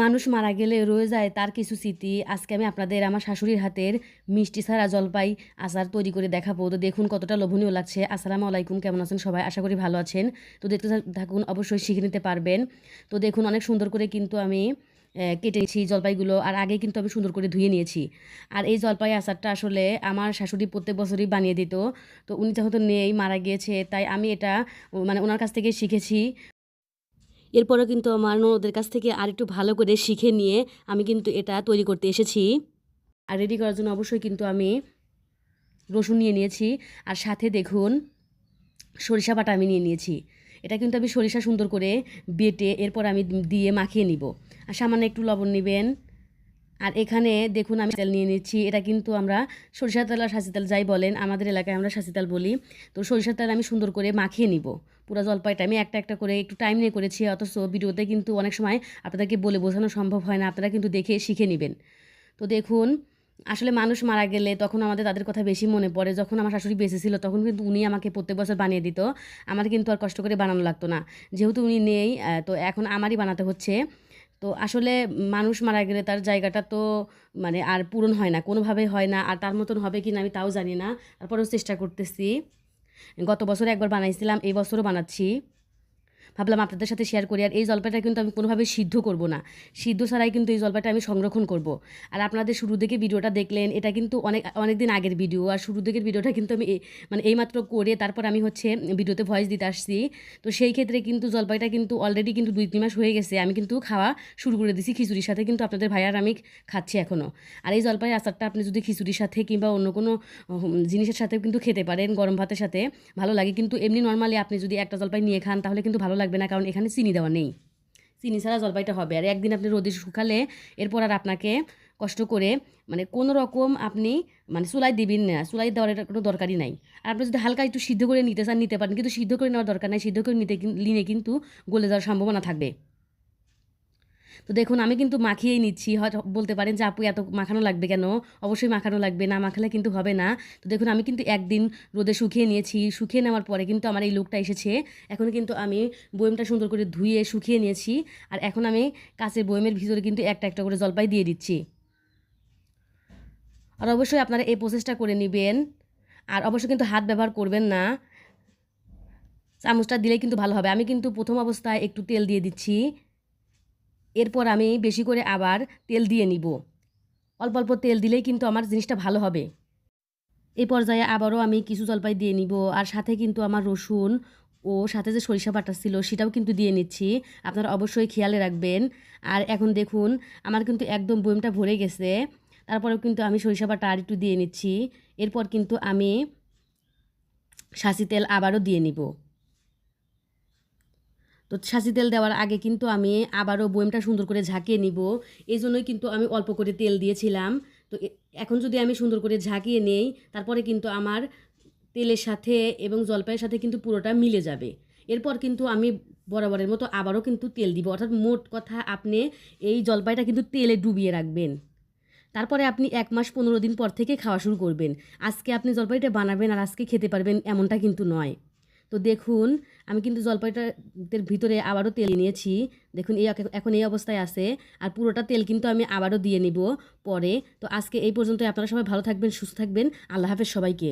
মানুষ মারা গেলে রয়ে যায় তার কিছু স্মৃতি। আজকে আমি আপনাদের আমার শাশুড়ির হাতের মিষ্টি ছাড়া জলপাই আচার তৈরি করে দেখাবো। তো দেখুন কতটা লোভনীয় লাগছে। আসসালামু আলাইকুম কেমন আছেন সবাই? আশা করি ভালো আছেন। তো দেখতে থাকুন অবশ্যই শিখে নিতে পারবেন। তো দেখুন অনেক সুন্দর করে কিন্তু আমি আহ, কেটে নিয়েছি জলপাইগুলো আর আগে কিন্তু আমি সুন্দর করে ধুয়ে নিয়েছি। আর এই জলপাই আচারটা আসলে আমার শাশুড়ি প্রত্যেক বছরই বানিয়ে দিত। তো উনি যেহেতু নেই মারা গিয়েছে তাই আমি এটা মানে ওনার কাছ থেকে শিখেছি। এরপরে কিন্তু আমার ওদের কাছ থেকে আর একটু ভালো করে শিখে নিয়ে আমি কিন্তু এটা তৈরি করতে এসেছি। আর রেডি করার জন্য অবশ্যই কিন্তু আমি রসুন নিয়ে নিয়েছি। আর সাথে দেখুন, সরিষা বাটা আমি নিয়ে নিয়েছি। এটা কিন্তু আমি সরিষা সুন্দর করে বেটে এরপর আমি দিয়ে মাখিয়ে নিব। আর সামান্য একটু লবণ নেবেন। আর এখানে দেখুন আমি তেল নিয়ে নিচ্ছি। এটা কিন্তু আমরা সরিষা তেল আর সাঁচি তেল যাই বলেন, আমাদের এলাকায় আমরা সাঁচি তেল বলি। তো সরিষার তেল আমি সুন্দর করে মাখিয়ে নিব। পুরো জলপাইটা আমি একটা একটা করে একটু টাইম নিয়ে করেছি, অথচ ভিডিওতে কিন্তু অনেক সময় আপনাদেরকে বলে বোঝানো সম্ভব হয় না, আপনারা কিন্তু দেখে শিখে নেবেন। তো দেখুন, আসলে মানুষ মারা গেলে তখন আমাদের তাদের কথা বেশি মনে পড়ে। যখন আমার শাশুড়ি বেঁচে ছিল, তখন কিন্তু উনি আমাকে প্রত্যেক বছর বানিয়ে দিত। আমার কিন্তু আর কষ্ট করে বানানো লাগতো না। যেহেতু উনি নেই তো এখন আমারই বানাতে হচ্ছে। তো আসলে মানুষ মারা গেলে তার জায়গাটা তো মানে আর পূরণ হয় না, কোনোভাবেই হয় না। আর তার মতন হবে কি না আমি তাও জানি না। তারপরেও চেষ্টা করতেছি। গত বছর একবার বানাইছিলাম, এই বছরও বানাচ্ছি। ভাবলাম আপনাদের সাথে শেয়ার করি। আর এই জলপাইটা কিন্তু আমি কোনোভাবে সিদ্ধ করব না। সিদ্ধ ছাড়াই কিন্তু এই জলপাইটা আমি সংরক্ষণ করব। আর আপনাদের শুরু থেকে ভিডিওটা দেখলেন, এটা কিন্তু অনেক অনেক দিন আগের ভিডিও আর শুরু দিকের ভিডিওটা কিন্তু আমি মানে এইমাত্র করে তারপর আমি হচ্ছে ভিডিওতে ভয়েস দিতে আসছি। তো সেই ক্ষেত্রে কিন্তু জলপাইটা কিন্তু অলরেডি কিন্তু দুই, তিন মাস হয়ে গেছে। আমি কিন্তু খাওয়া শুরু করে দিছি খিচুড়ির সাথে। কিন্তু আপনাদের ভাই আর আমি খাচ্ছি এখনও আর এই জলপাই আচারটা আপনি যদি খিচুড়ির সাথে কিংবা অন্য কোনো জিনিসের সাথে কিন্তু খেতে পারেন গরম ভাতের সাথে। ভালো লাগে। কিন্তু এমনি নর্মালি আপনি যদি একটা জলপাই নিয়ে খান, তাহলে কিন্তু ভালো লাগবে না, কারণ এখানে চিনি দেওয়া নেই। চিনি ছাড়া জলপাইটা হবে। আর একদিন আপনি রোদে শুকালে এরপর আর আপনাকে কষ্ট করে মানে কোনো রকম আপনি মানে চুলাই দিবেন না। চুলাই দেওয়ার কোনো দরকারই নাই। আর আপনি যদি হালকা একটু সিদ্ধ করে নিতে চান, নিতে পারেন। কিন্তু সিদ্ধ করে নেওয়ার দরকার নাই। সিদ্ধ করে নিতে নিলে কিন্তু গলে যাওয়ার সম্ভাবনা থাকবে। তো দেখুন, আমি কিন্তু মাখিয়েই নিচ্ছি। বলতে পারেন যে, আপু, এত মাখানো লাগবে কেন? অবশ্যই মাখানো লাগবে না, মাখালে কিন্তু হবে না। তো দেখুন, আমি কিন্তু একদিন রোদে শুকিয়ে নিয়েছি। শুকিয়ে নেওয়ার পরে কিন্তু আমার এই লুকটা এসেছে। এখন কিন্তু আমি বয়মটা সুন্দর করে ধুয়ে শুকিয়ে নিয়েছি। আর এখন আমি কাঁচের বয়মের ভিতরে কিন্তু একটা একটা করে জলপাই দিয়ে দিচ্ছি। আর অবশ্যই আপনারা এই প্রসেসটা করে নেবেন। আর অবশ্যই কিন্তু হাত ব্যবহার করবেন না। চামচটা দিলে কিন্তু ভালো হবে। আমি কিন্তু প্রথম অবস্থায় একটু তেল দিয়ে দিচ্ছি। এরপর আমি বেশি করে আবার তেল দিয়ে নিব। অল্প অল্প তেল দিলেই কিন্তু আমার জিনিসটা ভালো হবে। এই পর্যায়ে আবারও আমি কিছু জলপাই দিয়ে নিব আর সাথে কিন্তু আমার রসুন ও সাথে যে সরিষা বাটা ছিল সেটাও কিন্তু দিয়ে নিচ্ছি। আপনারা অবশ্যই খেয়ালে রাখবেন। আর এখন দেখুন, আমার কিন্তু একদম বয়মটা ভরে গেছে। তারপরেও কিন্তু আমি সরিষা বাটা আর একটু দিয়ে নিচ্ছি। এরপর কিন্তু আমি সাসি তেল আবারও দিয়ে নিব। তো সাসি তেল দেওয়ার আগে কিন্তু আমি আবারও বয়মটা সুন্দর করে ঝাঁকিয়ে নিব। এই জন্যই কিন্তু আমি অল্প করে তেল দিয়েছিলাম। তো এখন যদি আমি সুন্দর করে ঝাঁকিয়ে নেই, তারপরে কিন্তু আমার তেলের সাথে এবং জলপাইয়ের সাথে কিন্তু পুরোটা মিলে যাবে। এরপর কিন্তু আমি বরাবরের মতো আবারও কিন্তু তেল দিব। অর্থাৎ মোট কথা আপনি এই জলপাইটা কিন্তু তেলে ডুবিয়ে রাখবেন। তারপরে আপনি এক মাস পনেরো দিন পর থেকে খাওয়া শুরু করবেন। আজকে আপনি জলপাইটা বানাবেন আর আজকে খেতে পারবেন এমনটা কিন্তু নয়। তো দেখুন, আমি কিন্তু জলপাইটার ভিতরে আবারও তেল নিয়েছি। দেখুন, এই এখন এই অবস্থায় আছে আর পুরোটা তেল কিন্তু আমি আবারও দিয়ে নিব পরে। তো আজকে এই পর্যন্ত আপনারা সবাই ভালো থাকবেন, সুস্থ থাকবেন। আল্লাহ হাফেজ সবাইকে।